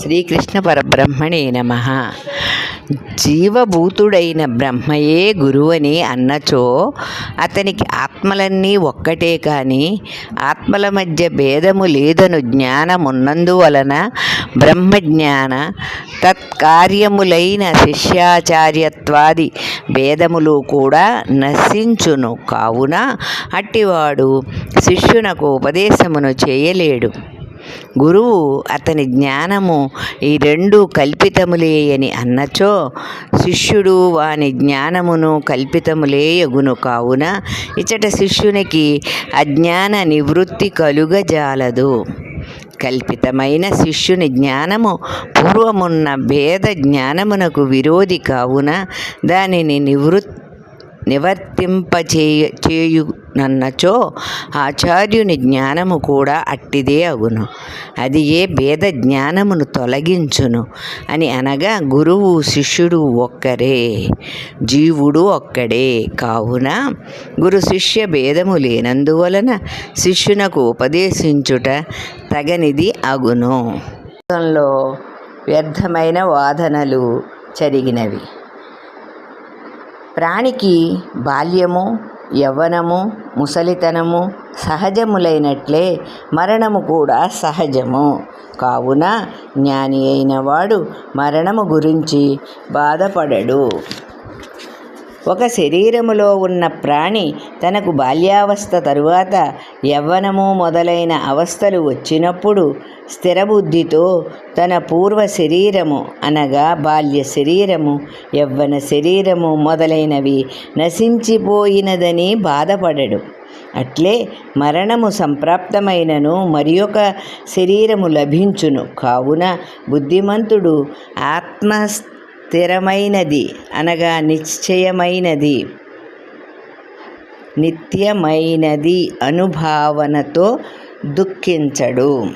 శ్రీకృష్ణ పరబ్రహ్మణే నమ. జీవభూతుడైన బ్రహ్మయే గురువని అన్నచో అతనికి ఆత్మలన్నీ ఒక్కటే కానీ ఆత్మల మధ్య భేదము లేదను జ్ఞానమున్నందువలన బ్రహ్మజ్ఞాన తత్కార్యములైన శిష్యాచార్యత్వాది భేదములు కూడా నశించును. కావున అట్టివాడు శిష్యునకు ఉపదేశమును చేయలేడు. గురువు అతని జ్ఞానము ఈ రెండు కల్పితములే అని అన్నచో శిష్యుడు వాని జ్ఞానమును కల్పితములేయగును కావున ఇచ్చట శిష్యునికి అజ్ఞాన నివృత్తి కలుగజాలదు. కల్పితమైన శిష్యుని జ్ఞానము పూర్వమున్న భేద జ్ఞానమునకు విరోధి కావున దానిని నివృత్ నివర్తింపచేయ నన్నచో ఆచార్యుని జ్ఞానము కూడా అట్టిదే అగును అది ఏ భేద జ్ఞానమును తొలగించును? అని అనగా గురువు శిష్యుడు ఒక్కరే జీవుడు ఒక్కడే. కావున గురు శిష్య భేదము లేనందువలన శిష్యునకు ఉపదేశించుట తగనిది అగును. లో వ్యర్థమైన వాదనలు జరిగినవి. ప్రాణికి బాల్యము యవ్వనము ముసలితనము సహజములైనట్లే మరణము కూడా సహజము. కావున జ్ఞాని అయిన వాడు మరణము గురించి బాధపడడు. ఒక శరీరములో ఉన్న ప్రాణి తనకు బాల్యావస్థ తరువాత యవ్వనము మొదలైన అవస్థలు వచ్చినప్పుడు స్థిరబుద్ధితో తన పూర్వ శరీరము అనగా బాల్య శరీరము యవ్వన శరీరము మొదలైనవి నశించిపోయినదని బాధపడడు. అట్లే మరణము సంప్రాప్తమైనను మరి ఒక శరీరము లభించును. కావున బుద్ధిమంతుడు ఆత్మ స్థిరమైనది అనగా నిశ్చయమైనది. నిత్యమైనది అనుభావనతో దుఃఖించడు.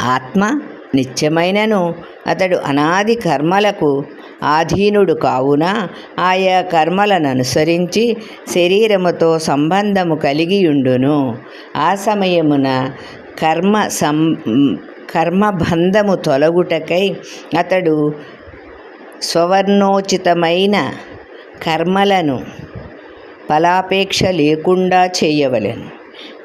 ఆత్మ నిత్యమైనను అతడు అనాది కర్మలకు ఆధీనుడు కావున ఆయా కర్మలను అనుసరించి శరీరముతో సంబంధము కలిగియుండును. ఆ సమయమున కర్మ సం కర్మబంధము తొలగుటకై అతడు స్వవర్ణోచితమైన కర్మలను ఫలాపేక్ష లేకుండా చేయవలెను.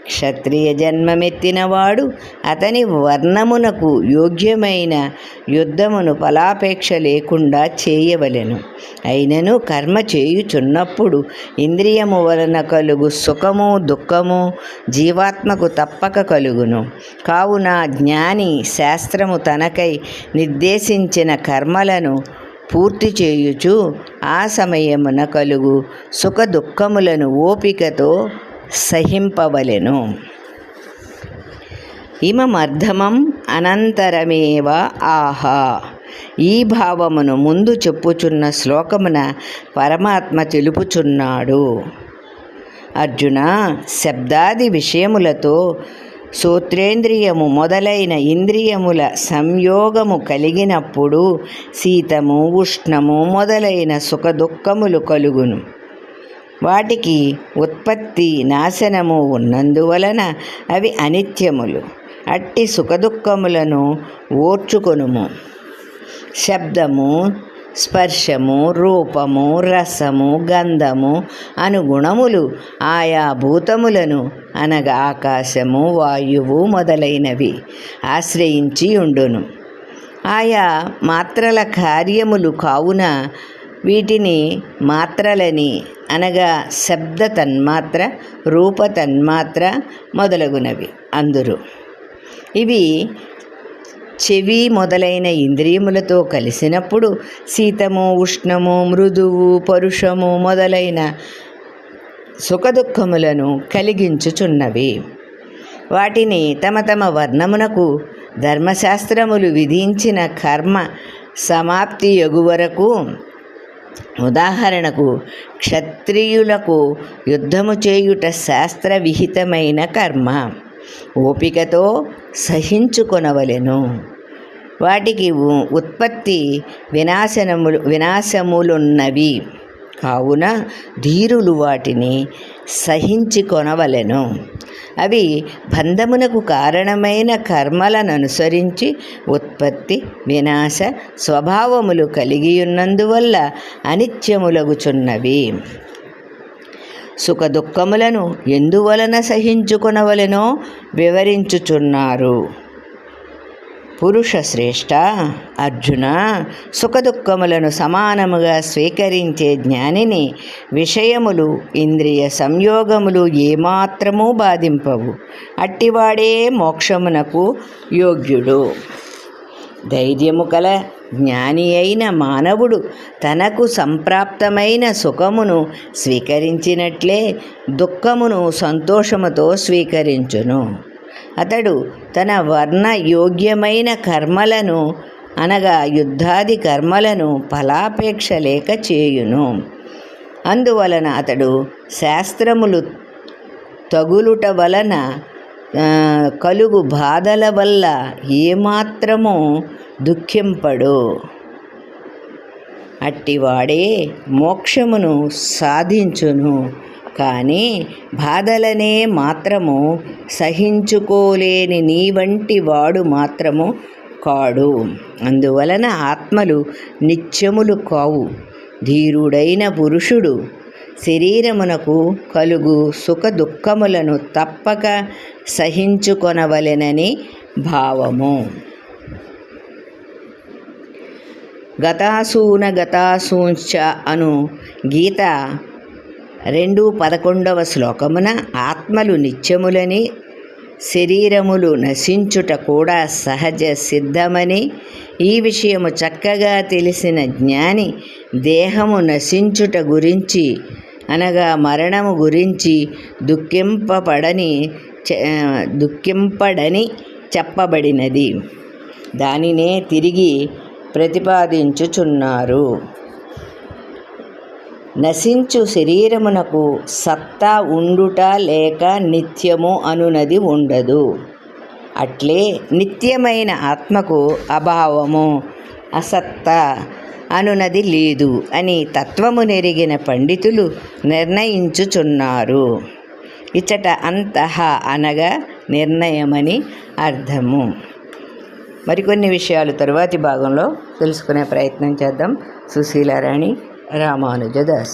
క్షత్రియ జన్మమెత్తినవాడు అతని వర్ణమునకు యోగ్యమైన యుద్ధమును ఫలాపేక్ష లేకుండా చేయవలెను. అయినను కర్మ చేయుచున్నప్పుడు ఇంద్రియము వలన కలుగు సుఖము దుఃఖము జీవాత్మకు తప్పక కలుగును. కావున జ్ఞాని శాస్త్రము తనకై నిర్దేశించిన కర్మలను పూర్తి చేయుచు ఆ సమయమున కలుగు సుఖ దుఃఖములను ఓపికతో సహింపవలెను. ఇమమర్ధమం అనంతరమేవ ఆహా. ఈ భావమును ముందు చెప్పుచున్న శ్లోకమున పరమాత్మ తెలుపుచున్నాడు. అర్జున శబ్దాది విషయములతో శ్రోత్రేంద్రియము మొదలైన ఇంద్రియముల సంయోగము కలిగినప్పుడు శీతము ఉష్ణము మొదలైన సుఖదుఖములు కలుగును. వాటికి ఉత్పత్తి నాశనము ఉన్నందువలన అవి అనిత్యములు. అట్టి సుఖదుఖములను ఓర్చుకొనుము. శబ్దము స్పర్శము రూపము రసము గంధము అనుగుణములు ఆయా భూతములను అనగా ఆకాశము వాయువు మొదలైనవి ఆశ్రయించి ఉండును. ఆయా మాత్రల కార్యములు కావున వీటిని మాత్రలని అనగా శబ్ద తన్మాత్ర రూప తన్మాత్ర మొదలగునవి అందురు. ఇవి చెవి మొదలైన ఇంద్రియములతో కలిసినప్పుడు శీతము ఉష్ణము మృదువు పరుషము మొదలైన సుఖదుఖములను కలిగించుచున్నవి. వాటిని తమ తమ వర్ణమునకు ధర్మశాస్త్రములు విధించిన కర్మ సమాప్తి యగు వరకు ఉదాహరణకు క్షత్రియులకు యుద్ధము చేయుట శాస్త్ర విహితమైన కర్మ. ఓపికతో సహించుకొనవలెను. వాటికి ఉ- ఉత్పత్తి వినాశనములు వినాశములున్నవి. కావున ధీరులు వాటిని సహించి కొనవలెను అవి బంధమునకు కారణమైన కర్మలను అనుసరించి ఉత్పత్తి వినాశ స్వభావములు కలిగి ఉన్నందువల్ల అనిత్యములగుచున్నవి. సుఖదుఖములను ఎందువలన సహించుకొనవలెనో వివరించుచున్నారు. పురుష శ్రేష్ట అర్జున సుఖదుఖములను సమానముగా స్వీకరించే జ్ఞానిని విషయములు ఇంద్రియ సంయోగములు ఏమాత్రమూ బాధింపవు. అట్టివాడే మోక్షమునకు యోగ్యుడు. ధైర్యము కల జ్ఞాని అయిన మానవుడు తనకు సంప్రాప్తమైన సుఖమును స్వీకరించినట్లే దుఃఖమును సంతోషముతో స్వీకరించును. అతడు తన వర్ణ యోగ్యమైన కర్మలను అనగా యుద్ధాది కర్మలను ఫలాపేక్ష లేక చేయును. అందువలన అతడు శాస్త్రములు తగులుట వలన కలుగు బాధల వల్ల ఏమాత్రము దుఃఖింపడు. అట్టివాడే మోక్షమును సాధించును. కానీ బాధలనే మాత్రము సహించుకోలేని నీ వంటి వాడు మాత్రము కాడు. అందువలన ఆత్మలు నిత్యములు కావు. ధీరుడైన పురుషుడు శరీరమునకు కలుగు సుఖ దుఃఖములను తప్పక సహించుకొనవలెనని భావము. గతాసూన గతాసూంచ అను గీత రెండు పదకొండవ శ్లోకమున ఆత్మలు నిత్యములని శరీరములు నశించుట కూడా సహజ సిద్ధమని ఈ విషయము చక్కగా తెలిసిన జ్ఞాని దేహము నశించుట గురించి అనగా మరణము గురించి దుఃఖింపబడని దుఃఖింపడని చెప్పబడినది. దానినే తిరిగి ప్రతిపాదించుచున్నారు. నశించు శరీరమునకు సత్తా ఉండుట లేక నిత్యము అనునది ఉండదు. అట్లే నిత్యమైన ఆత్మకు అభావము అసత్త అనునది లేదు అని తత్వము నెరిగిన పండితులు నిర్ణయించుచున్నారు. ఇచ్చట అంతః అనగా నిర్ణయమని అర్థము. మరికొన్ని విషయాలు తరువాతి భాగంలో తెలుసుకునే ప్రయత్నం చేద్దాం. సుశీలారాణి રામાનુજ દાસ